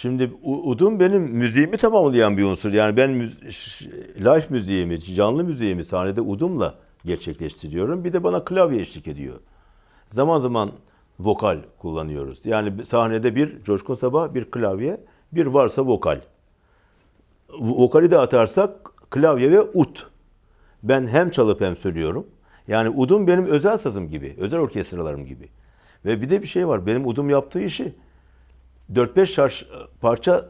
Şimdi udum benim müziğimi tamamlayan bir unsur. Yani ben live müziğimi, canlı müziğimi sahnede udumla gerçekleştiriyorum. Bir de bana klavye eşlik ediyor. Zaman zaman vokal kullanıyoruz. Yani sahnede bir Coşkun Sabah, bir klavye, bir varsa vokal. Vokali de atarsak klavye ve ut. Ben hem çalıp hem söylüyorum. Yani udum benim özel sazım gibi, özel orkestralarım gibi. Ve bir de bir şey var. Benim udum yaptığı işi 4-5 şarj parça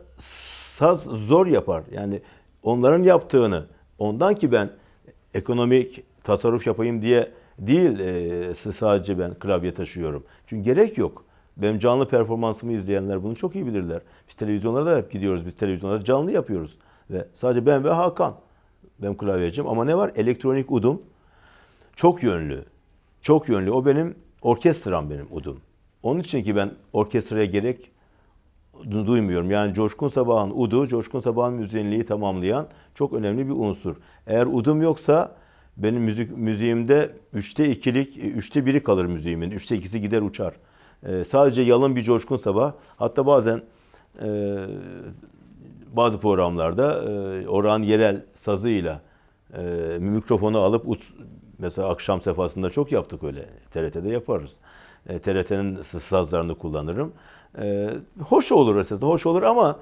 saz zor yapar. Yani onların yaptığını ondan ki ben ekonomik tasarruf yapayım diye değil e, sadece ben klavye taşıyorum. Çünkü gerek yok. Benim canlı performansımı izleyenler bunu çok iyi bilirler. Biz televizyonlara da hep gidiyoruz. Biz televizyonlarda canlı yapıyoruz. Ve sadece ben ve Hakan. Benim klavyecim. Ama ne var? Elektronik udum. Çok yönlü. Çok yönlü. O benim orkestram benim udum. Onun için ki ben orkestraya gerek duymuyorum. Yani Coşkun Sabah'ın udu, Coşkun Sabah'ın müziğinliği tamamlayan çok önemli bir unsur. Eğer udum yoksa benim müzik müziğimde üçte ikilik, üçte biri kalır müziğimin. Üçte ikisi gider uçar. Ee, sadece yalın bir Coşkun Sabah. Hatta bazen e, bazı programlarda e, oran yerel sazıyla e, mikrofonu alıp ut, mesela akşam sefasında çok yaptık öyle. TRT'de yaparız. E, TRT'nin sazlarını kullanırım. E, hoş olur esasında, hoş olur ama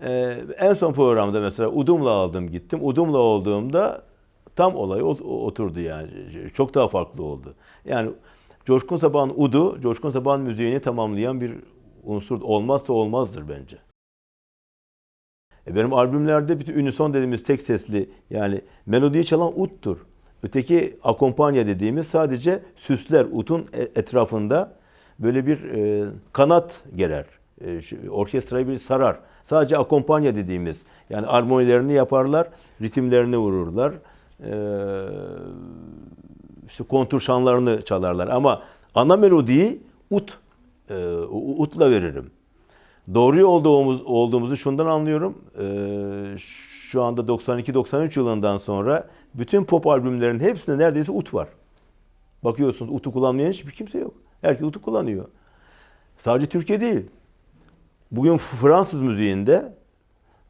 e, en son programda mesela Udum'la aldım gittim. Udum'la olduğumda tam olay ot- oturdu yani. Çok daha farklı oldu. Yani Coşkun Sabah'ın Udu, Coşkun Sabah'ın müziğini tamamlayan bir unsur olmazsa olmazdır bence. E benim albümlerde bütün unison dediğimiz tek sesli yani melodiyi çalan uttur. Öteki akompanya dediğimiz sadece süsler utun e- etrafında böyle bir e, kanat gerer. E, orkestrayı bir sarar. Sadece akompanya dediğimiz yani armonilerini yaparlar, ritimlerini vururlar. E, işte kontur şanlarını çalarlar ama ana melodiyi ut e, utla veririm. Doğru olduğumuz olduğumuzu şundan anlıyorum. Ee, şu anda 92-93 yılından sonra bütün pop albümlerin hepsinde neredeyse ut var. Bakıyorsunuz utu kullanmayan hiçbir kimse yok. Herkes utu kullanıyor. Sadece Türkiye değil. Bugün Fransız müziğinde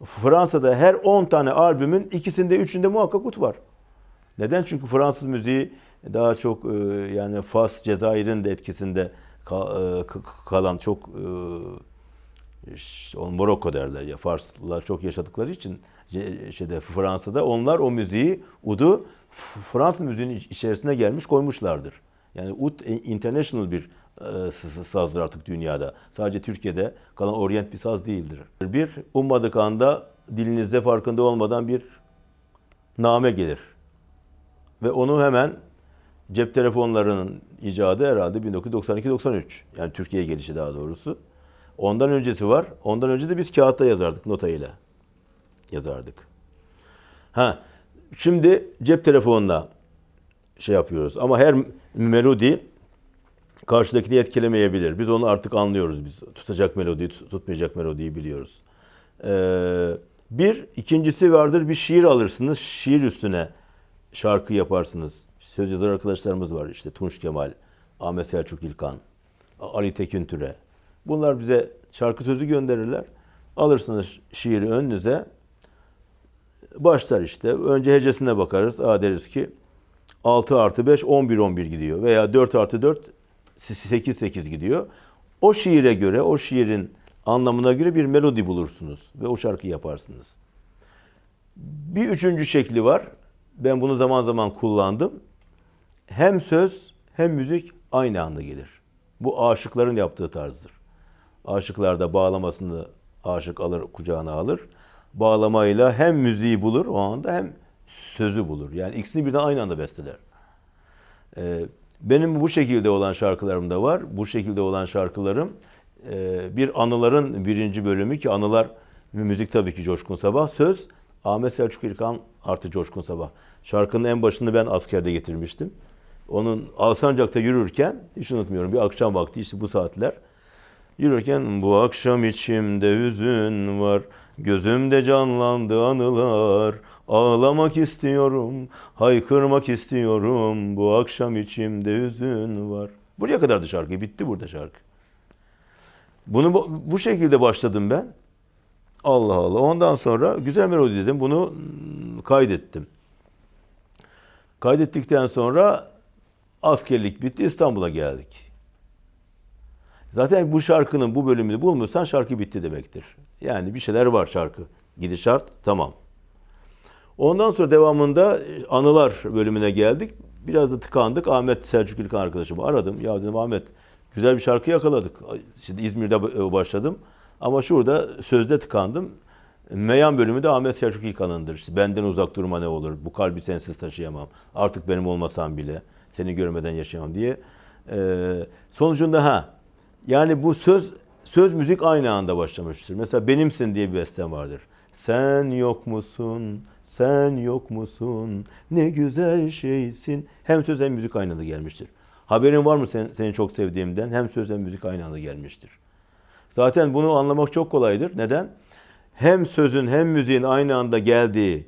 Fransa'da her 10 tane albümün ikisinde üçünde muhakkak ut var. Neden? Çünkü Fransız müziği daha çok e, yani Fas, Cezayir'in de etkisinde e, kalan çok e, işte on Morokko derler ya Farslılar çok yaşadıkları için şeyde Fransa'da onlar o müziği udu Fransız müziğinin iç- içerisine gelmiş koymuşlardır. Yani ud e, international bir e, sazdır artık dünyada. Sadece Türkiye'de kalan orient bir saz değildir. Bir ummadık anda dilinizde farkında olmadan bir name gelir. Ve onu hemen cep telefonlarının icadı herhalde 1992-93. Yani Türkiye'ye gelişi daha doğrusu. Ondan öncesi var. Ondan önce de biz kağıtta yazardık notayla. Yazardık. Ha, şimdi cep telefonuna şey yapıyoruz. Ama her melodi karşıdakini etkilemeyebilir. Biz onu artık anlıyoruz. Biz tutacak melodiyi, tut- tutmayacak melodiyi biliyoruz. Ee, bir, ikincisi vardır bir şiir alırsınız. Şiir üstüne şarkı yaparsınız. Söz yazar arkadaşlarımız var işte Tunç Kemal, Ahmet Selçuk İlkan, Ali Tekin Türe. Bunlar bize şarkı sözü gönderirler. Alırsınız şiiri önünüze. Başlar işte. Önce hecesine bakarız. Aa deriz ki 6 artı 5 11 11 gidiyor. Veya 4 artı 4 8 8 gidiyor. O şiire göre, o şiirin anlamına göre bir melodi bulursunuz. Ve o şarkıyı yaparsınız. Bir üçüncü şekli var. Ben bunu zaman zaman kullandım. Hem söz hem müzik aynı anda gelir. Bu aşıkların yaptığı tarzdır. Aşıklar da bağlamasını aşık alır, kucağına alır. Bağlamayla hem müziği bulur o anda hem sözü bulur. Yani ikisini birden aynı anda besteler. Ee, benim bu şekilde olan şarkılarım da var. Bu şekilde olan şarkılarım e, bir anıların birinci bölümü ki anılar müzik tabii ki Coşkun Sabah. Söz Ahmet Selçuk İlkan artı Coşkun Sabah. Şarkının en başını ben askerde getirmiştim. Onun Alsancak'ta yürürken hiç unutmuyorum bir akşam vakti işte bu saatler. Yürürken bu akşam içimde hüzün var. Gözümde canlandı anılar. Ağlamak istiyorum, haykırmak istiyorum. Bu akşam içimde hüzün var. Buraya kadardı şarkı. Bitti burada şarkı. Bunu bu- şekilde başladım ben. Allah Allah. Ondan sonra güzel melodi dedim. Bunu kaydettim. Kaydettikten sonra askerlik bitti. İstanbul'a geldik. Zaten bu şarkının bu bölümünü bulmuşsan şarkı bitti demektir. Yani bir şeyler var şarkı. Gidişat tamam. Ondan sonra devamında e, anılar bölümüne geldik. Biraz da tıkandık. Ahmet Selçuk İlkan arkadaşımı aradım. Ya dedim Ahmet güzel bir şarkı yakaladık. Şimdi İzmir'de e, başladım. Ama şurada sözde tıkandım. Meyan bölümü de Ahmet Selçuk İlkan'ındır. İşte benden uzak durma ne olur. Bu kalbi sensiz taşıyamam. Artık benim olmasam bile seni görmeden yaşayamam diye. Ee, sonucunda ha yani bu söz söz müzik aynı anda başlamıştır. Mesela Benimsin diye bir bestem vardır. Sen yok musun? Sen yok musun? Ne güzel şeysin. Hem söz hem müzik aynı anda gelmiştir. Haberin var mı sen, seni çok sevdiğimden? Hem söz hem müzik aynı anda gelmiştir. Zaten bunu anlamak çok kolaydır. Neden? Hem sözün hem müziğin aynı anda geldiği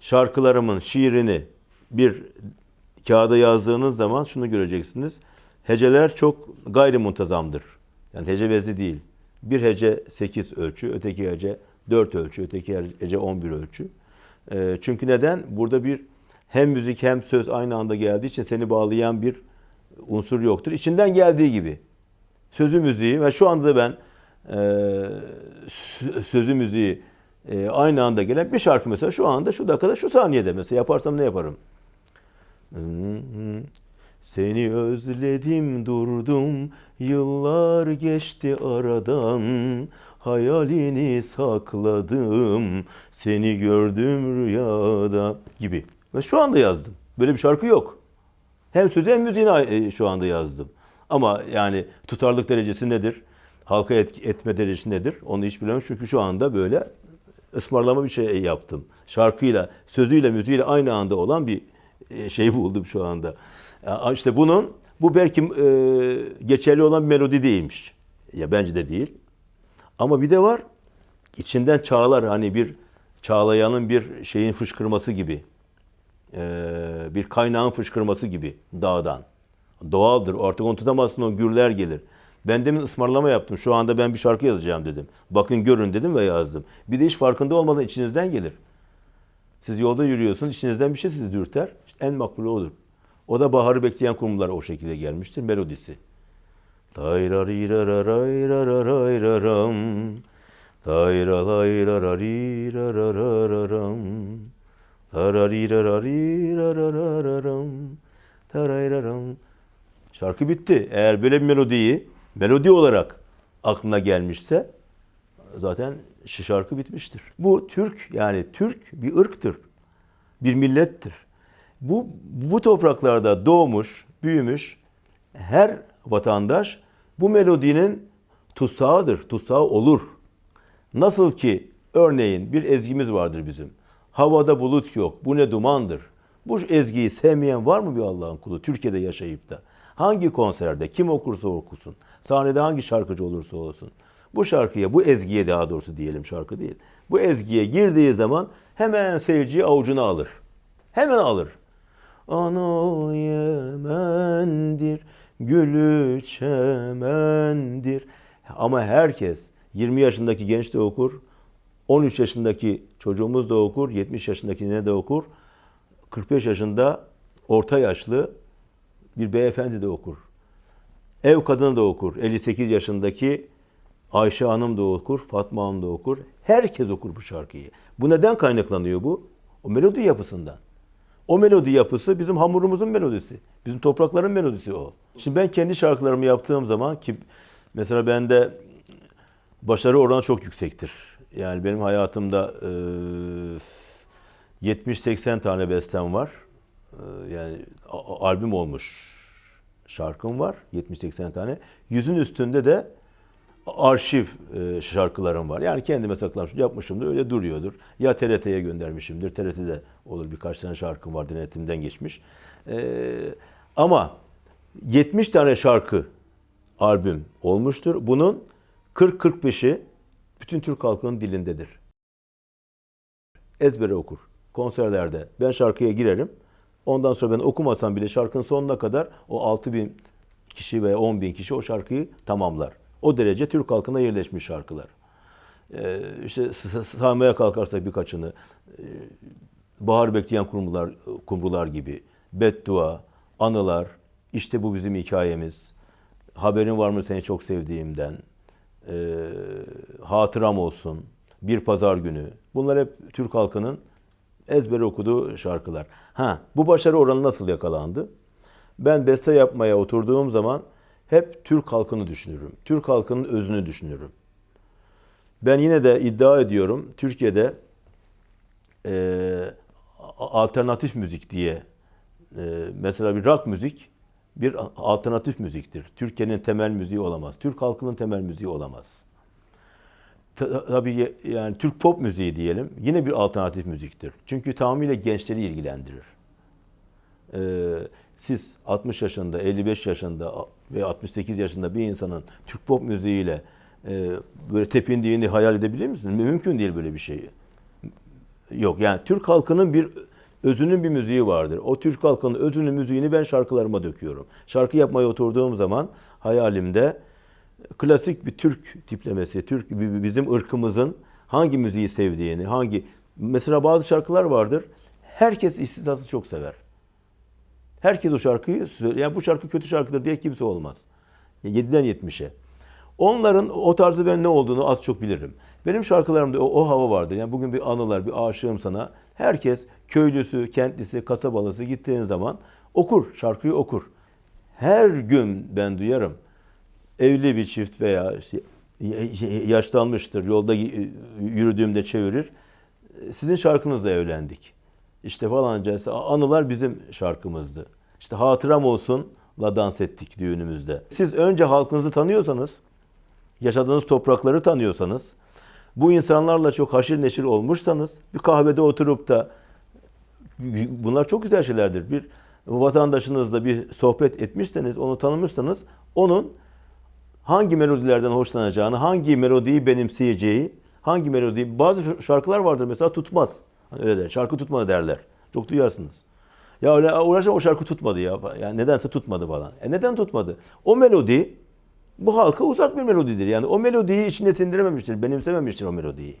şarkılarımın şiirini bir kağıda yazdığınız zaman şunu göreceksiniz. Heceler çok gayrimuntazamdır. Yani hece bezli değil. Bir hece 8 ölçü, öteki hece 4 ölçü, öteki hece 11 ölçü. Ee, çünkü neden? Burada bir hem müzik hem söz aynı anda geldiği için seni bağlayan bir unsur yoktur. İçinden geldiği gibi. Sözü müziği ve şu anda da ben e, sö- sözü müziği e, aynı anda gelen bir şarkı mesela şu anda şu dakikada şu saniyede mesela yaparsam ne yaparım? Seni özledim durdum yıllar geçti aradan hayalini sakladım seni gördüm rüyada gibi. Ve şu anda yazdım. Böyle bir şarkı yok. Hem sözü hem müziğini e, şu anda yazdım. Ama yani tutarlık derecesi nedir? Halka et- etme derecesi nedir? Onu hiç bilemem çünkü şu anda böyle ısmarlama bir şey yaptım. Şarkıyla, sözüyle, müziğiyle aynı anda olan bir e, şey buldum şu anda. Ya İşte bunun, bu belki e, geçerli olan melodi değilmiş. Ya bence de değil. Ama bir de var, içinden çağlar hani bir çağlayanın bir şeyin fışkırması gibi. E, bir kaynağın fışkırması gibi dağdan. Doğaldır. Artık onu tutamazsın o gürler gelir. Ben demin ısmarlama yaptım. Şu anda ben bir şarkı yazacağım dedim. Bakın görün dedim ve yazdım. Bir de hiç farkında olmadan içinizden gelir. Siz yolda yürüyorsunuz, içinizden bir şey sizi dürter. İşte en makbulü odur. O da baharı bekleyen kumrular o şekilde gelmiştir. Melodisi. Tayrarirayrararayrararam. Tayralayrararirarararam. Tararirararirarararam. Tarayraram. Şarkı bitti. Eğer böyle bir melodiyi melodi olarak aklına gelmişse zaten şarkı bitmiştir. Bu Türk yani Türk bir ırktır. Bir millettir. Bu bu topraklarda doğmuş, büyümüş her vatandaş bu melodinin tutsağıdır, tutsağı olur. Nasıl ki örneğin bir ezgimiz vardır bizim. Havada bulut yok, bu ne dumandır. Bu ezgiyi sevmeyen var mı bir Allah'ın kulu Türkiye'de yaşayıp da? Hangi konserde, kim okursa okusun, sahnede hangi şarkıcı olursa olsun. Bu şarkıya, bu ezgiye daha doğrusu diyelim şarkı değil. Bu ezgiye girdiği zaman hemen seyirciyi avucuna alır. Hemen alır. Ana Yemen'dir, gülü çemendir. Ama herkes 20 yaşındaki genç de okur, 13 yaşındaki çocuğumuz da okur, 70 yaşındaki ne de okur, 45 yaşında orta yaşlı bir beyefendi de okur. Ev kadını da okur. 58 yaşındaki Ayşe Hanım da okur, Fatma Hanım da okur. Herkes okur bu şarkıyı. Bu neden kaynaklanıyor bu? O melodi yapısından. O melodi yapısı bizim hamurumuzun melodisi. Bizim toprakların melodisi o. Şimdi ben kendi şarkılarımı yaptığım zaman ki mesela bende başarı oranı çok yüksektir. Yani benim hayatımda e, 70-80 tane bestem var. E, yani albüm olmuş şarkım var. 70-80 tane. Yüzün üstünde de arşiv e, şarkılarım var. Yani kendime saklamışım, yapmışımdır, öyle duruyordur. Ya TRT'ye göndermişimdir, TRT'de olur birkaç tane şarkım var, denetimden geçmiş. E, ama 70 tane şarkı albüm olmuştur. Bunun 40-45'i bütün Türk halkının dilindedir. Ezbere okur. Konserlerde ben şarkıya girerim. Ondan sonra ben okumasam bile şarkının sonuna kadar o 6 bin kişi veya 10 bin kişi o şarkıyı tamamlar. O derece Türk halkına yerleşmiş şarkılar. e, işte saymaya kalkarsak birkaçını e, bahar bekleyen kumrular, kumrular gibi beddua, anılar, işte bu bizim hikayemiz, haberin var mı seni çok sevdiğimden, e, hatıram olsun, bir pazar günü. Bunlar hep Türk halkının ezbere okuduğu şarkılar. Ha, bu başarı oranı nasıl yakalandı? Ben beste yapmaya oturduğum zaman hep Türk halkını düşünürüm. Türk halkının özünü düşünürüm. Ben yine de iddia ediyorum Türkiye'de e, alternatif müzik diye e, mesela bir rock müzik bir alternatif müziktir. Türkiye'nin temel müziği olamaz. Türk halkının temel müziği olamaz. Ta- Tabii yani Türk pop müziği diyelim yine bir alternatif müziktir. Çünkü tamamıyla gençleri ilgilendirir. Ee, siz 60 yaşında, 55 yaşında ve 68 yaşında bir insanın Türk pop müziğiyle e, böyle tepindiğini hayal edebilir misiniz? Mümkün değil böyle bir şey. Yok yani Türk halkının bir özünün bir müziği vardır. O Türk halkının özünün müziğini ben şarkılarıma döküyorum. Şarkı yapmaya oturduğum zaman hayalimde klasik bir Türk tiplemesi, Türk bizim ırkımızın hangi müziği sevdiğini, hangi mesela bazı şarkılar vardır. Herkes istisnasız çok sever. Herkes o şarkıyı söyler. Yani bu şarkı kötü şarkıdır diye kimse olmaz. 7'den 70'e. Onların o tarzı ben ne olduğunu az çok bilirim. Benim şarkılarımda o, o hava vardır. Yani bugün bir anılar, bir aşığım sana. Herkes köylüsü, kentlisi, kasabalısı gittiğin zaman okur, şarkıyı okur. Her gün ben duyarım. Evli bir çift veya yaşlanmıştır, yolda yürüdüğümde çevirir. Sizin şarkınızla evlendik. İşte falanca anılar bizim şarkımızdı. İşte hatıram olsun la dans ettik düğünümüzde. Siz önce halkınızı tanıyorsanız, yaşadığınız toprakları tanıyorsanız, bu insanlarla çok haşir neşir olmuşsanız, bir kahvede oturup da bunlar çok güzel şeylerdir. Bir vatandaşınızla bir sohbet etmişseniz, onu tanımışsanız, onun hangi melodilerden hoşlanacağını, hangi melodiyi benimseyeceği, hangi melodiyi, bazı şarkılar vardır mesela tutmaz. Hani öyle der, şarkı tutmadı derler. Çok duyarsınız. Ya öyle uğraşma o şarkı tutmadı ya. Yani nedense tutmadı falan. E neden tutmadı? O melodi bu halka uzak bir melodidir. Yani o melodiyi içine sindirememiştir, benimsememiştir o melodiyi.